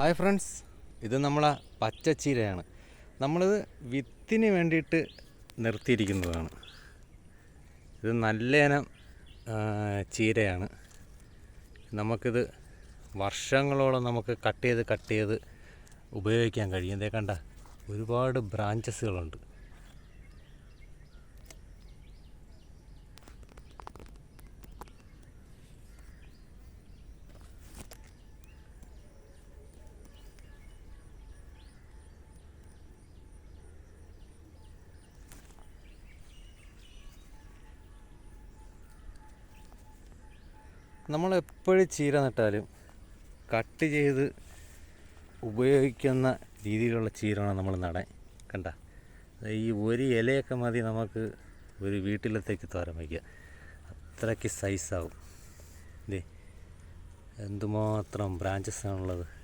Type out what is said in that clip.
Hi friends ഇത് നമ്മളെ പച്ചച്ചീരയാണ്. നമ്മളിത് വിത്തിന് വേണ്ടിയിട്ട് നിർത്തിയിരിക്കുന്നതാണ്. ഇത് നല്ല ചീരയാണ്. നമുക്കിത് വർഷങ്ങളോളം നമുക്ക് കട്ട് ചെയ്ത് കട്ട് ചെയ്ത് ഉപയോഗിക്കാൻ കഴിയും. ഇതേ കണ്ട ഒരുപാട് ബ്രാഞ്ചസുകളുണ്ട് നമ്മൾ എപ്പോഴും ചീര നട്ടാലും കട്ട് ചെയ്ത് ഉപയോഗിക്കുന്ന രീതിയിലുള്ള ചീരമാണ് നമ്മൾ നടാൻ. കണ്ട? ഈ ഒരു ഇലയൊക്കെ മതി നമുക്ക് ഒരു വീട്ടിലത്തേക്ക് തോരൻ വയ്ക്കുക. അത്രയ്ക്ക് സൈസാവും ഇതേ എന്തുമാത്രം ബ്രാഞ്ചസ് ആണുള്ളത്.